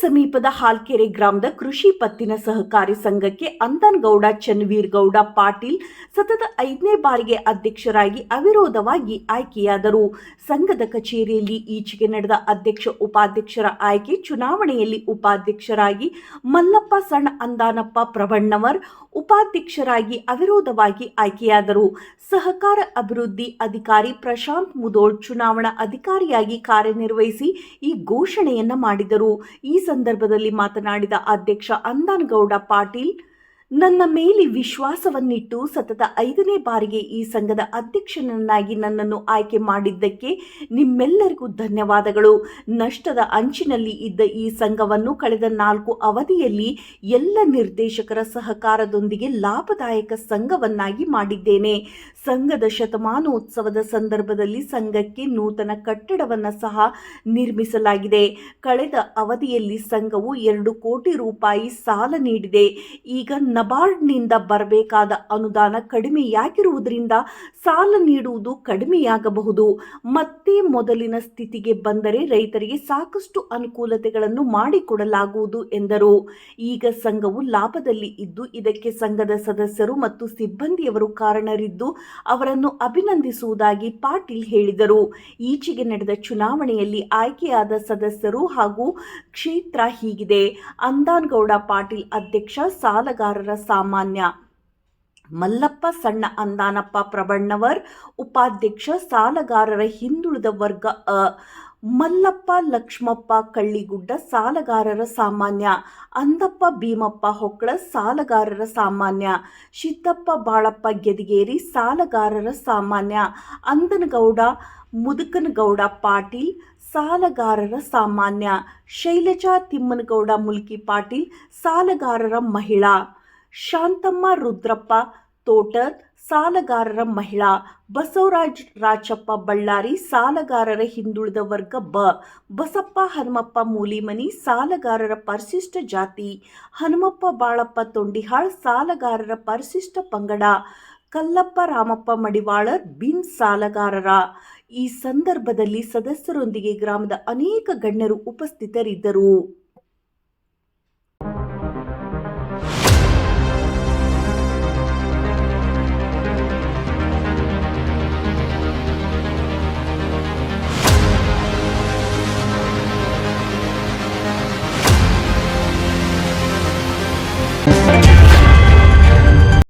ಸಮೀಪದ ಹಾಲ್ಕೆರೆ ಗ್ರಾಮದ ಕೃಷಿ ಪತ್ತಿನ ಸಹಕಾರಿ ಸಂಘಕ್ಕೆ ಅಂದನ್ಗೌಡ ಚನ್ವೀರ್ಗೌಡ ಪಾಟೀಲ್ ಸತತ ಐದನೇ ಬಾರಿಗೆ ಅಧ್ಯಕ್ಷರಾಗಿ ಅವಿರೋಧವಾಗಿ ಆಯ್ಕೆಯಾದರು. ಸಂಘದ ಕಚೇರಿಯಲ್ಲಿ ಈಚೆಗೆ ನಡೆದ ಅಧ್ಯಕ್ಷ ಉಪಾಧ್ಯಕ್ಷರ ಆಯ್ಕೆ, ಚುನಾವಣೆಯಲ್ಲಿ ಉಪಾಧ್ಯಕ್ಷರಾಗಿ ಮಲ್ಲಪ್ಪ ಸಣ್ಣ ಅಂದಾನಪ್ಪ ಪ್ರಬಣ್ಣವರ್ ಉಪಾಧ್ಯಕ್ಷರಾಗಿ ಅವಿರೋಧವಾಗಿ ಆಯ್ಕೆಯಾದರು. ಸಹಕಾರ ಅಭಿವೃದ್ಧಿ ಅಧಿಕಾರಿ ಪ್ರಶಾಂತ್ ಮುದೋಳ್ ಚುನಾವಣಾ ಅಧಿಕಾರಿಯಾಗಿ ಕಾರ್ಯನಿರ್ವಹಿಸಿ ಈ ಘೋಷಣೆಯನ್ನು ಮಾಡಿದರು. ಈ ಸಂದರ್ಭದಲ್ಲಿ ಮಾತನಾಡಿದ ಅಧ್ಯಕ್ಷ ಅಂದಾನಗೌಡ ಪಾಟೀಲ್ ನನ್ನ ಮೇಲೆ ವಿಶ್ವಾಸವನ್ನಿಟ್ಟು ಸತತ ಐದನೇ ಬಾರಿಗೆ ಈ ಸಂಘದ ಅಧ್ಯಕ್ಷನನ್ನಾಗಿ ನನ್ನನ್ನು ಆಯ್ಕೆ ಮಾಡಿದ್ದಕ್ಕೆ ನಿಮ್ಮೆಲ್ಲರಿಗೂ ಧನ್ಯವಾದಗಳು. ನಷ್ಟದ ಅಂಚಿನಲ್ಲಿ ಇದ್ದ ಈ ಸಂಘವನ್ನು ಕಳೆದ ನಾಲ್ಕು ಅವಧಿಯಲ್ಲಿ ಎಲ್ಲ ನಿರ್ದೇಶಕರ ಸಹಕಾರದೊಂದಿಗೆ ಲಾಭದಾಯಕ ಸಂಘವನ್ನಾಗಿ ಮಾಡಿದ್ದೇನೆ. ಸಂಘದ ಶತಮಾನೋತ್ಸವದ ಸಂದರ್ಭದಲ್ಲಿ ಸಂಘಕ್ಕೆ ನೂತನ ಕಟ್ಟಡವನ್ನು ಸಹ ನಿರ್ಮಿಸಲಾಗಿದೆ. ಕಳೆದ ಅವಧಿಯಲ್ಲಿ ಸಂಘವು ಎರಡು ಕೋಟಿ ರೂಪಾಯಿ ಸಾಲ ನೀಡಿದೆ. ಈಗ ನಬಾರ್ಡ್ನಿಂದ ಬರಬೇಕಾದ ಅನುದಾನ ಕಡಿಮೆಯಾಗಿರುವುದರಿಂದ ಸಾಲ ನೀಡುವುದು ಕಡಿಮೆಯಾಗಬಹುದು. ಮತ್ತೆ ಮೊದಲಿನ ಸ್ಥಿತಿಗೆ ಬಂದರೆ ರೈತರಿಗೆ ಸಾಕಷ್ಟು ಅನುಕೂಲತೆಗಳನ್ನು ಮಾಡಿಕೊಡಲಾಗುವುದು ಎಂದರು. ಈಗ ಸಂಘವು ಲಾಭದಲ್ಲಿ ಇದ್ದು ಇದಕ್ಕೆ ಸಂಘದ ಸದಸ್ಯರು ಮತ್ತು ಸಿಬ್ಬಂದಿಯವರು ಕಾರಣರಿದ್ದು ಅವರನ್ನು ಅಭಿನಂದಿಸುವುದಾಗಿ ಪಾಟೀಲ್ ಹೇಳಿದರು. ಈಚೆಗೆ ನಡೆದ ಚುನಾವಣೆಯಲ್ಲಿ ಆಯ್ಕೆಯಾದ ಸದಸ್ಯರು ಹಾಗೂ ಕ್ಷೇತ್ರ ಹೀಗಿದೆ. ಅಂದಾನ್ಗೌಡ ಪಾಟೀಲ್ ಅಧ್ಯಕ್ಷ, ಸಾಲಗಾರರ ಸಾಮಾನ್ಯ ಮಲ್ಲಪ್ಪ, ಸಣ್ಣ ಅಂದಾನಪ್ಪ ಪ್ರಬಣ್ಣವರ್, ಉಪಾಧ್ಯಕ್ಷ, ಸಾಲಗಾರರ ಹಿಂದುಳಿದ ವರ್ಗ ಅ, ಮಲ್ಲಪ್ಪ, ಲಕ್ಷ್ಮಪ್ಪ, ಕಳ್ಳಿಗುಡ್ಡ, ಸಾಲಗಾರರ ಸಾಮಾನ್ಯ, ಅಂದಪ್ಪ, ಭೀಮಪ್ಪ ಹೊಕ್ಕಳ, ಸಾಲಗಾರರ ಸಾಮಾನ್ಯ ಶಿದ್ದಪ್ಪ ಬಾಳಪ್ಪ, ಗೆದಿಗೇರಿ, ಸಾಲಗಾರರ ಸಾಮಾನ್ಯ, ಅಂದನಗೌಡ, ಮುದುಕನಗೌಡ, ಪಾಟೀಲ್, ಸಾಲಗಾರರ ಸಾಮಾನ್ಯ, ಶೈಲಜಾ, ತಿಮ್ಮನಗೌಡ, ಮುಲ್ಕಿ ಪಾಟೀಲ್, ಸಾಲಗಾರರ ಮಹಿಳಾ. ಶಾಂತಮ್ಮ ರುದ್ರಪ್ಪ, ತೋಟದ್ ಸಾಲಗಾರರ ಮಹಿಳಾ, ಬಸವರಾಜ್ ರಾಚಪ್ಪ ಬಳ್ಳಾರಿ ಸಾಲಗಾರರ ಹಿಂದುಳಿದ ವರ್ಗ ಬ, ಬಸಪ್ಪ ಹನುಮಪ್ಪ ಮೂಲಿಮನಿ ಸಾಲಗಾರರ ಪರಿಶಿಷ್ಟ ಜಾತಿ, ಹನುಮಪ್ಪ ಬಾಳಪ್ಪ ತೊಂಡಿಹಾಳ್ ಸಾಲಗಾರರ ಪರಿಶಿಷ್ಟ ಪಂಗಡ, ಕಲ್ಲಪ್ಪ ರಾಮಪ್ಪ ಮಡಿವಾಳ ಬಿನ್ ಸಾಲಗಾರರ. ಈ ಸಂದರ್ಭದಲ್ಲಿ ಸದಸ್ಯರೊಂದಿಗೆ ಗ್ರಾಮದ ಅನೇಕ ಗಣ್ಯರು ಉಪಸ್ಥಿತರಿದ್ದರು.